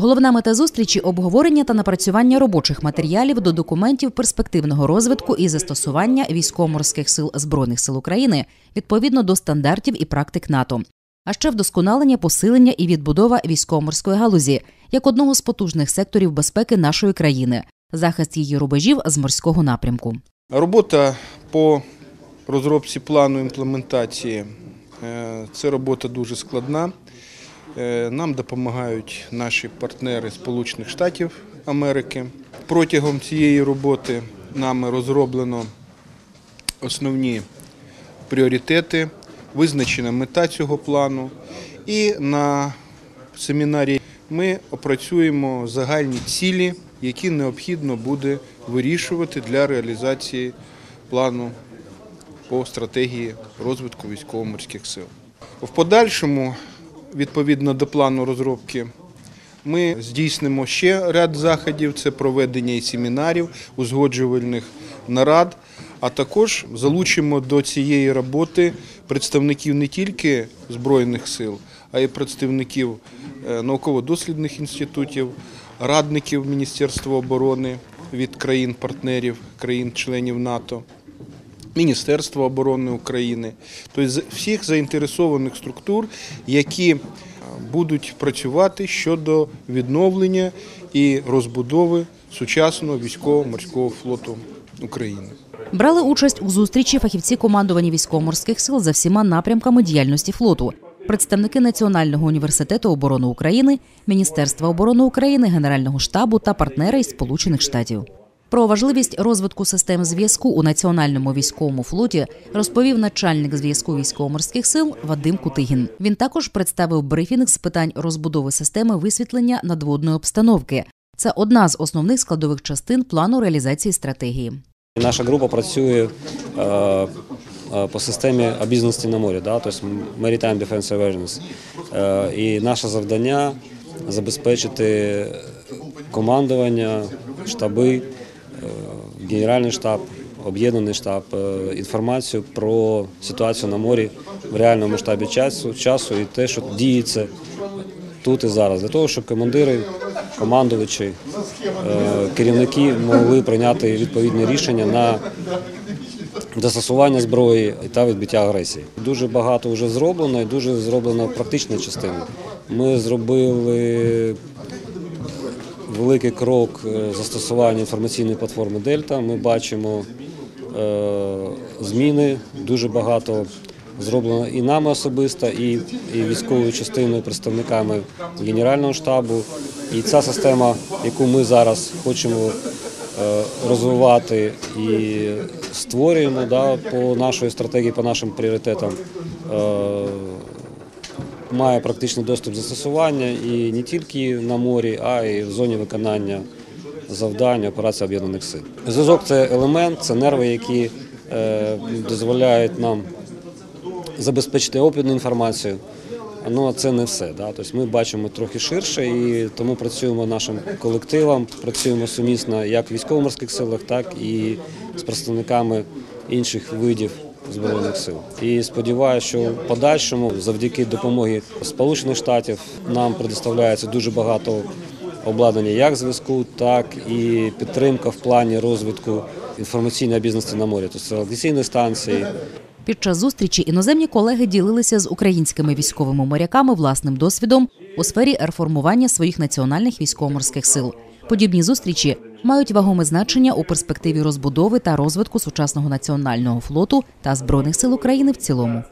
Головна мета зустрічі обговорення та напрацювання робочих матеріалів до документів перспективного розвитку і застосування військово-морських сил збройних сил України відповідно до стандартів і практик НАТО, а ще вдосконалення, посилення і відбудова військово-морської галузі як одного з потужних секторів безпеки нашої країни, захист її рубежів з морського напрямку. Робота по розробці плану імплементації е, це робота дуже складна. Е, Нам допомагають наші партнери Сполучених Штатів Америки. Протягом цієї роботи нами розроблено основні пріоритети, визначена мета цього плану. І на семінарі ми опрацюємо загальні цілі, які необхідно буде вирішувати для реалізації плану по стратегії розвитку військово-морських сил. В подальшому, відповідно до плану розробки, ми здійснимо ще ряд заходів: це проведення і семінарів, узгоджувальних нарад, а також залучимо до цієї роботи представників не тільки Збройних сил, а й представників е, науково-дослідних інститутів, радників Міністерства оборони від країн-партнерів, країн-членів НАТО. Міністерства оборони України, тобто всіх заінтересованих структур, які е, будуть працювати щодо відновлення і розбудови сучасного військово-морського флоту України. Брали участь у зустрічі фахівці командування військово-морських сил за всіма напрямками діяльності флоту, представники Національного університету оборони України, Міністерства оборони України, Генерального штабу та партнери із Сполучених Штатів. Про важливість розвитку систем зв'язку у національному військовому флоті розповів начальник зв'язку військово-морських сил Вадим Кутигін. Він також представив брифінг з питань розбудови системи висвітлення надводної обстановки. Це одна з основних складових частин плану реалізації стратегії. Наша група працює е, е, по системі обізнаності на морі, да? тобто Maritime Defense Awareness. Е, і наше завдання забезпечити командування, штаби, генеральний штаб, об'єднаний штаб, е, інформацію про ситуацію на морі в реальному масштабі часу, часу і те, що діється тут і зараз, для того, щоб командири, командувачі, е, керівники могли прийняти відповідне рішення на застосування зброї та відбиття агресії. Дуже багато вже зроблено і дуже зроблено практична частина. Ми зробили великий крок е, застосування інформаційної платформи Дельта. Ми бачимо е, зміни, дуже багато зроблено і нами особисто, і, і військовою частиною, представниками Генерального штабу. І ця система, яку ми зараз хочемо е, розвивати і створюємо да, по нашої стратегії, по нашим пріоритетам. Має практичний доступ застосування і не тільки на морі, а й в зоні виконання завдань операції об'єднаних сил. Зв'язок це елемент, це нерви, які е, дозволяють нам забезпечити обмін інформацію. Ну це не все. Тобто ми бачимо трохи ширше і тому працюємо нашим колективом, працюємо сумісно як в військово-морських силах, так і з представниками інших видів збройних сил. І сподіваюся, що в подальшому, завдяки допомогі Сполучених Штатів, нам предоставляється дуже багато обладнання як зв'язку, так і підтримка в плані розвитку інформаційної бізнесу на морі. Тобто радіаційні станції, Під час зустрічі іноземні колеги ділилися з українськими військовими моряками власним досвідом у сфері реформування своїх національних військово-морських сил. Подібні зустрічі мають вагоме значення у перспективі розбудови та розвитку сучасного національного флоту та збройних сил України в цілому.